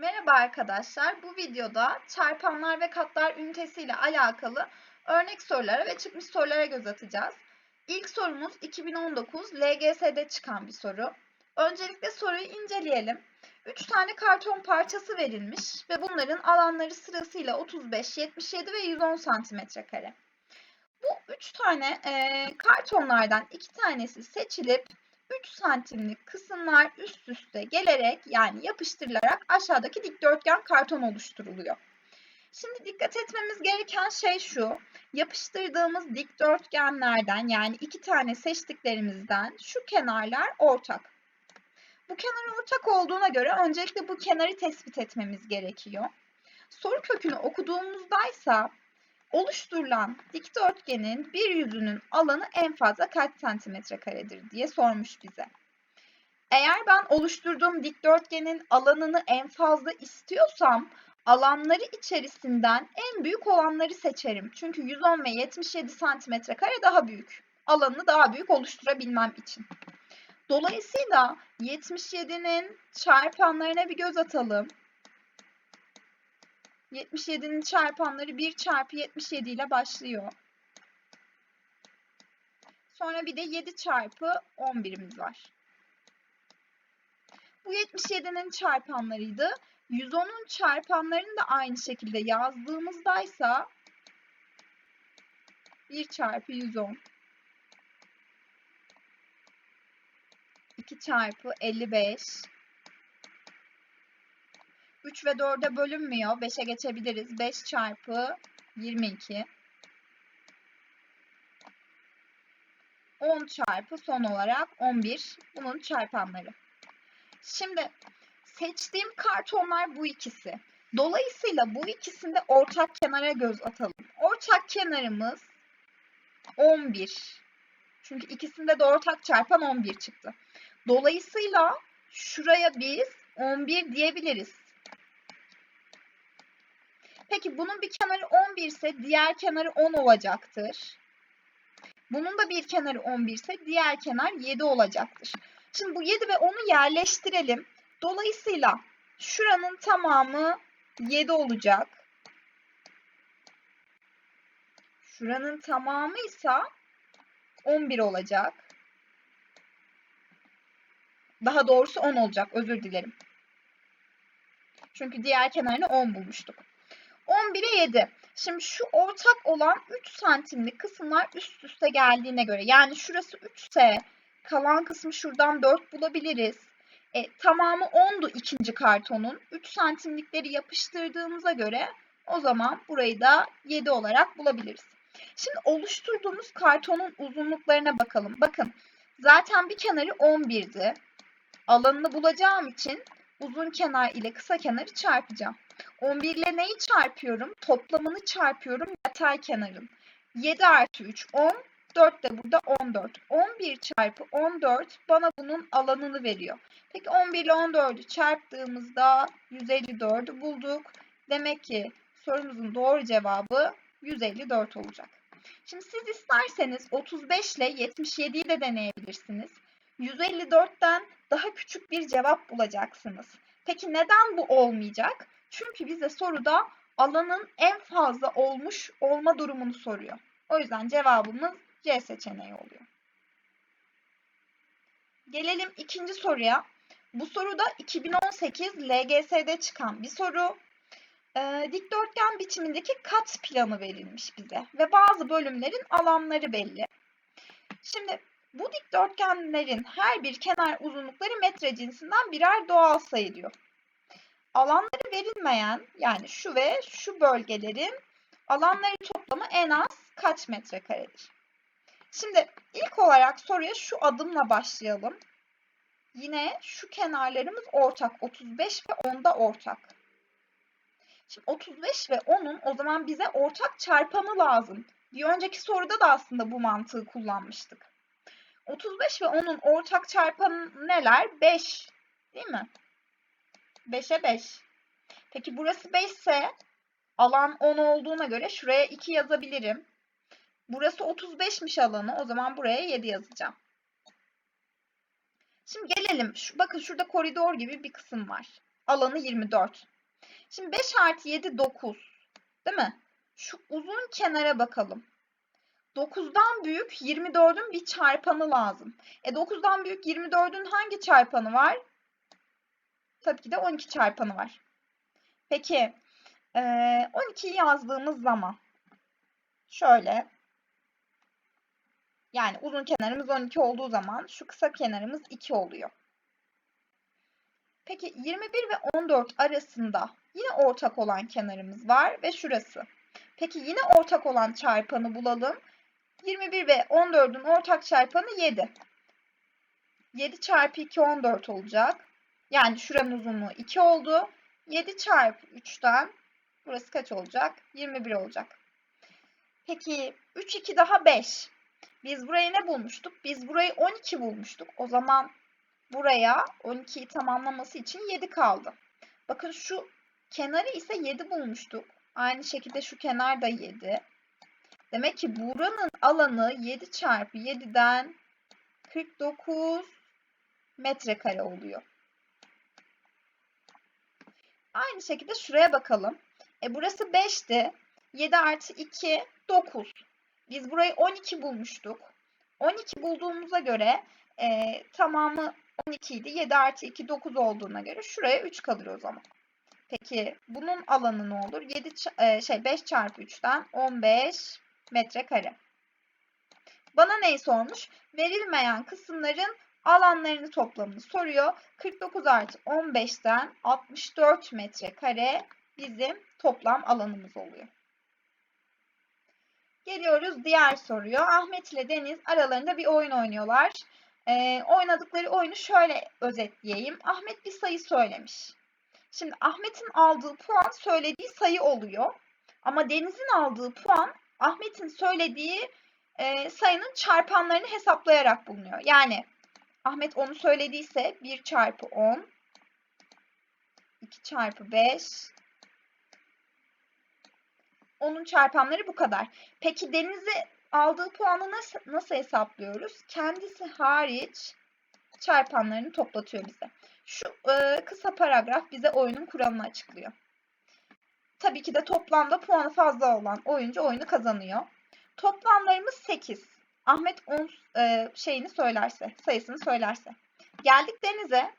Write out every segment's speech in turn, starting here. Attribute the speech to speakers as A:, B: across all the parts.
A: Merhaba arkadaşlar. Bu videoda çarpanlar ve katlar ünitesi ile alakalı örnek sorulara ve çıkmış sorulara göz atacağız. İlk sorumuz 2019 LGS'de çıkan bir soru. Öncelikle soruyu inceleyelim. 3 tane karton parçası verilmiş ve bunların alanları sırasıyla 35, 77 ve 110 santimetre kare. Bu 3 tane e, kartonlardan 2 tanesi seçilip 3 santimlik kısımlar üst üste gelerek yani yapıştırılarak aşağıdaki dikdörtgen karton oluşturuluyor. Şimdi dikkat etmemiz gereken şey şu. Yapıştırdığımız dikdörtgenlerden yani iki tane seçtiklerimizden şu kenarlar ortak. Bu kenar ortak olduğuna göre öncelikle bu kenarı tespit etmemiz gerekiyor. Soru kökünü okuduğumuzdaysa oluşturulan dikdörtgenin bir yüzünün alanı en fazla kaç santimetre karedir diye sormuş bize. Eğer ben oluşturduğum dikdörtgenin alanını en fazla istiyorsam alanları içerisinden en büyük olanları seçerim. Çünkü 110 ve 77 santimetre kare daha büyük. Alanını daha büyük oluşturabilmem için. Dolayısıyla 77'nin çarpanlarına bir göz atalım. 77'nin çarpanları 1 çarpı 77 ile başlıyor. Sonra bir de 7 çarpı 11'imiz var. Bu 77'nin çarpanlarıydı. 110'un çarpanlarını da aynı şekilde yazdığımızdaysa 1 çarpı 110 2 çarpı 55 3 ve 4'e bölünmüyor. 5'e geçebiliriz. 5 çarpı 22. 10 çarpı son olarak 11. Bunun çarpanları. Şimdi seçtiğim kartonlar bu ikisi. Dolayısıyla bu ikisinde ortak kenara göz atalım. Ortak kenarımız 11. Çünkü ikisinde de ortak çarpan 11 çıktı. Dolayısıyla şuraya biz 11 diyebiliriz. Peki bunun bir kenarı 11 ise diğer kenarı 10 olacaktır. Bunun da bir kenarı 11 ise diğer kenar 7 olacaktır. Şimdi bu 7 ve 10'u yerleştirelim. Dolayısıyla şuranın tamamı 7 olacak. Şuranın tamamı ise 11 olacak. Daha doğrusu 10 olacak. Özür dilerim. Çünkü diğer kenarını 10 bulmuştuk. 11'e 7. Şimdi şu ortak olan 3 santimlik kısımlar üst üste geldiğine göre yani şurası 3 ise kalan kısmı şuradan 4 bulabiliriz. E, tamamı 10'du ikinci kartonun. 3 santimlikleri yapıştırdığımıza göre o zaman burayı da 7 olarak bulabiliriz. Şimdi oluşturduğumuz kartonun uzunluklarına bakalım. Bakın zaten bir kenarı 11'di. Alanını bulacağım için uzun kenar ile kısa kenarı çarpacağım. 11 ile neyi çarpıyorum? Toplamını çarpıyorum yatay kenarın. 7 artı 3 10. 4 de burada 14. 11 çarpı 14 bana bunun alanını veriyor. Peki 11 ile 14'ü çarptığımızda 154'ü bulduk. Demek ki sorumuzun doğru cevabı 154 olacak. Şimdi siz isterseniz 35 ile 77'yi de deneyebilirsiniz. 154'ten daha küçük bir cevap bulacaksınız. Peki neden bu olmayacak? Çünkü bize soruda alanın en fazla olmuş olma durumunu soruyor. O yüzden cevabımız C seçeneği oluyor. Gelelim ikinci soruya. Bu soru da 2018 LGS'de çıkan bir soru. Ee, dikdörtgen biçimindeki kat planı verilmiş bize ve bazı bölümlerin alanları belli. Şimdi bu dikdörtgenlerin her bir kenar uzunlukları metre cinsinden birer doğal sayı diyor alanları verilmeyen yani şu ve şu bölgelerin alanları toplamı en az kaç metrekaredir? Şimdi ilk olarak soruya şu adımla başlayalım. Yine şu kenarlarımız ortak. 35 ve 10'da ortak. Şimdi 35 ve 10'un o zaman bize ortak çarpanı lazım. Bir önceki soruda da aslında bu mantığı kullanmıştık. 35 ve 10'un ortak çarpanı neler? 5 değil mi? 5'e 5. Peki burası 5 ise alan 10 olduğuna göre şuraya 2 yazabilirim. Burası 35'miş alanı. O zaman buraya 7 yazacağım. Şimdi gelelim. Şu, bakın şurada koridor gibi bir kısım var. Alanı 24. Şimdi 5 artı 7 9. Değil mi? Şu uzun kenara bakalım. 9'dan büyük 24'ün bir çarpanı lazım. E 9'dan büyük 24'ün hangi çarpanı var? Tabii ki de 12 çarpanı var. Peki e, 12'yi yazdığımız zaman şöyle yani uzun kenarımız 12 olduğu zaman şu kısa kenarımız 2 oluyor. Peki 21 ve 14 arasında yine ortak olan kenarımız var ve şurası. Peki yine ortak olan çarpanı bulalım. 21 ve 14'ün ortak çarpanı 7. 7 çarpı 2 14 olacak. Yani şuranın uzunluğu 2 oldu. 7 çarpı 3'ten burası kaç olacak? 21 olacak. Peki 3 2 daha 5. Biz burayı ne bulmuştuk? Biz burayı 12 bulmuştuk. O zaman buraya 12'yi tamamlaması için 7 kaldı. Bakın şu kenarı ise 7 bulmuştuk. Aynı şekilde şu kenar da 7. Demek ki buranın alanı 7 çarpı 7'den 49 metrekare oluyor. Aynı şekilde şuraya bakalım. E burası 5'ti. 7 artı 2 9. Biz burayı 12 bulmuştuk. 12 bulduğumuza göre e, tamamı 12 idi. 7 artı 2 9 olduğuna göre şuraya 3 kalır o zaman. Peki bunun alanı ne olur? 7 e, şey 5 çarpı 3'ten 15 metrekare. Bana neyi sormuş? Verilmeyen kısımların alanlarını toplamını soruyor. 49 artı 15'ten 64 metrekare bizim toplam alanımız oluyor. Geliyoruz diğer soruya. Ahmet ile Deniz aralarında bir oyun oynuyorlar. Ee, oynadıkları oyunu şöyle özetleyeyim. Ahmet bir sayı söylemiş. Şimdi Ahmet'in aldığı puan söylediği sayı oluyor. Ama Deniz'in aldığı puan Ahmet'in söylediği e, sayının çarpanlarını hesaplayarak bulunuyor. Yani Ahmet onu söylediyse 1 çarpı 10, 2 çarpı 5, onun çarpanları bu kadar. Peki Deniz'e aldığı puanı nasıl, nasıl hesaplıyoruz? Kendisi hariç çarpanlarını toplatıyor bize. Şu e, kısa paragraf bize oyunun kuralını açıklıyor. Tabii ki de toplamda puanı fazla olan oyuncu oyunu kazanıyor. Toplamlarımız 8. Ahmet 10 e, şeyini söylerse, sayısını söylerse. Geldik Deniz'e.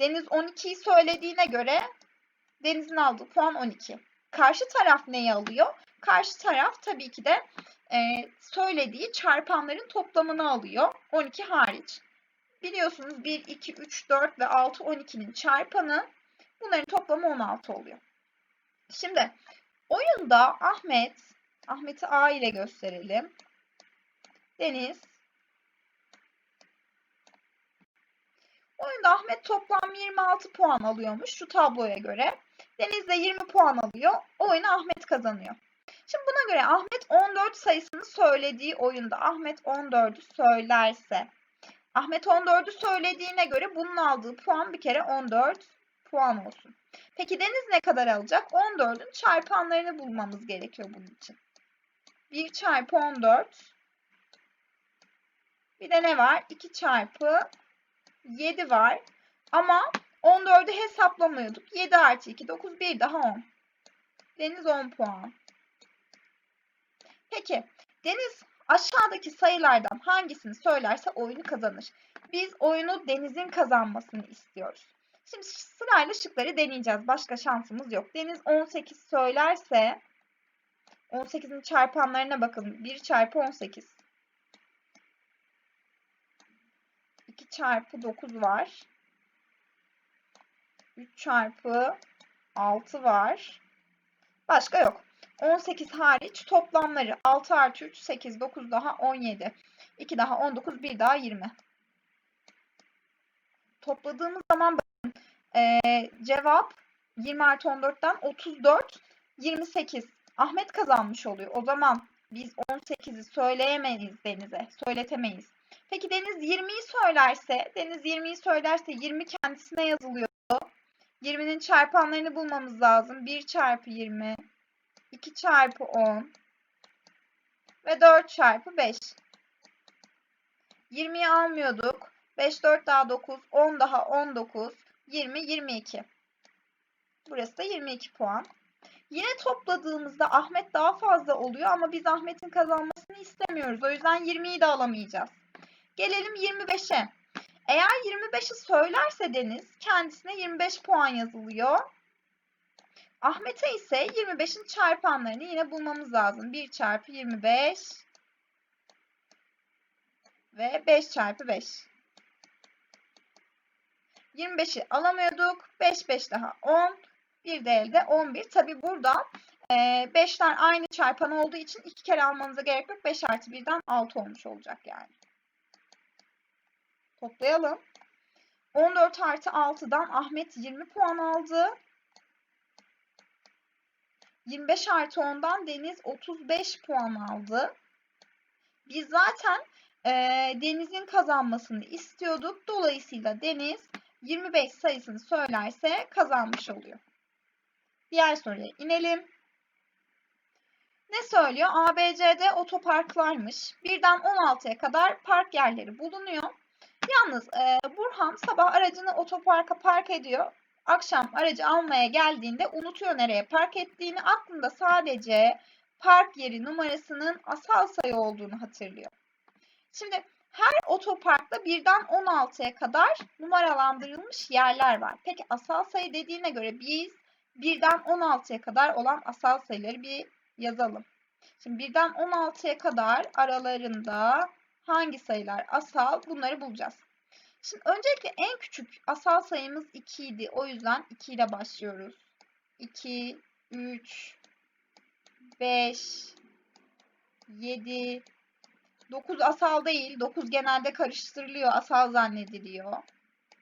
A: Deniz 12'yi söylediğine göre Deniz'in aldığı puan 12. Karşı taraf neyi alıyor? Karşı taraf tabii ki de e, söylediği çarpanların toplamını alıyor. 12 hariç. Biliyorsunuz 1, 2, 3, 4 ve 6, 12'nin çarpanı bunların toplamı 16 oluyor. Şimdi oyunda Ahmet, Ahmet'i A ile gösterelim. Deniz. Oyunda Ahmet toplam 26 puan alıyormuş şu tabloya göre. Deniz de 20 puan alıyor. Oyunu Ahmet kazanıyor. Şimdi buna göre Ahmet 14 sayısını söylediği oyunda Ahmet 14'ü söylerse Ahmet 14'ü söylediğine göre bunun aldığı puan bir kere 14 puan olsun. Peki Deniz ne kadar alacak? 14'ün çarpanlarını bulmamız gerekiyor bunun için. 1 çarpı 14. Bir de ne var? 2 çarpı 7 var. Ama 14'ü hesaplamıyorduk. 7 artı 2, 9, 1 daha 10. Deniz 10 puan. Peki Deniz aşağıdaki sayılardan hangisini söylerse oyunu kazanır. Biz oyunu Deniz'in kazanmasını istiyoruz. Şimdi sırayla şıkları deneyeceğiz. Başka şansımız yok. Deniz 18 söylerse 18'in çarpanlarına bakın. 1 çarpı 18. 2 çarpı 9 var. 3 çarpı 6 var. Başka yok. 18 hariç toplamları 6 artı 3 8 9 daha 17 2 daha 19 1 daha 20 topladığımız zaman bakın e, cevap 20 artı 14'ten 34 28 Ahmet kazanmış oluyor. O zaman biz 18'i söyleyemeyiz Deniz'e. Söyletemeyiz. Peki Deniz 20'yi söylerse, Deniz 20'yi söylerse 20 kendisine yazılıyor. 20'nin çarpanlarını bulmamız lazım. 1 çarpı 20 2 çarpı 10 ve 4 çarpı 5. 20'yi almıyorduk. 5, 4 daha 9, 10 daha 19, 20, 22. Burası da 22 puan. Yine topladığımızda Ahmet daha fazla oluyor ama biz Ahmet'in kazanmasını istemiyoruz. O yüzden 20'yi de alamayacağız. Gelelim 25'e. Eğer 25'i söylerse Deniz kendisine 25 puan yazılıyor. Ahmet'e ise 25'in çarpanlarını yine bulmamız lazım. 1 çarpı 25 ve 5 çarpı 5. 25'i alamıyorduk. 5 5 daha 10. Bir de elde 11. Tabi burada 5'ler aynı çarpan olduğu için 2 kere almanıza gerek yok. 5 artı 1'den 6 olmuş olacak yani. Toplayalım. 14 artı 6'dan Ahmet 20 puan aldı. 25 artı 10'dan Deniz 35 puan aldı. Biz zaten e, Deniz'in kazanmasını istiyorduk. Dolayısıyla Deniz 25 sayısını söylerse kazanmış oluyor. Diğer soruya inelim. Ne söylüyor? ABC'de otoparklarmış. Birden 16'ya kadar park yerleri bulunuyor. Yalnız e, Burhan sabah aracını otoparka park ediyor. Akşam aracı almaya geldiğinde unutuyor nereye park ettiğini. Aklında sadece park yeri numarasının asal sayı olduğunu hatırlıyor. Şimdi her otoparkta birden 16'ya kadar numaralandırılmış yerler var. Peki asal sayı dediğine göre biz birden 16'ya kadar olan asal sayıları bir yazalım. Şimdi birden 16'ya kadar aralarında hangi sayılar asal bunları bulacağız. Şimdi öncelikle en küçük asal sayımız 2 idi. O yüzden 2 ile başlıyoruz. 2, 3, 5, 7, 9 asal değil. 9 genelde karıştırılıyor. Asal zannediliyor.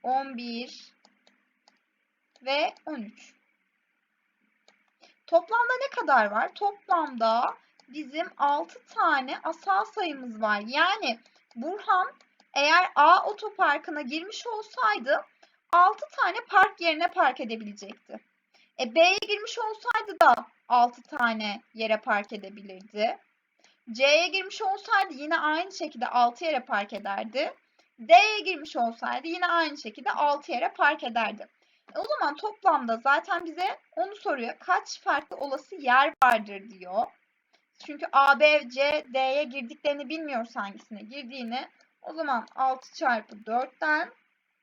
A: 11 ve 13. Toplamda ne kadar var? Toplamda bizim 6 tane asal sayımız var. Yani Burhan eğer A otoparkına girmiş olsaydı 6 tane park yerine park edebilecekti. E B'ye girmiş olsaydı da 6 tane yere park edebilirdi. C'ye girmiş olsaydı yine aynı şekilde 6 yere park ederdi. D'ye girmiş olsaydı yine aynı şekilde 6 yere park ederdi. E o zaman toplamda zaten bize onu soruyor. Kaç farklı olası yer vardır diyor. Çünkü A, B, C, D'ye girdiklerini bilmiyoruz hangisine girdiğini. O zaman 6 çarpı 4'ten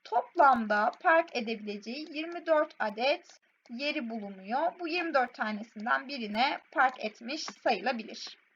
A: toplamda park edebileceği 24 adet yeri bulunuyor. Bu 24 tanesinden birine park etmiş sayılabilir.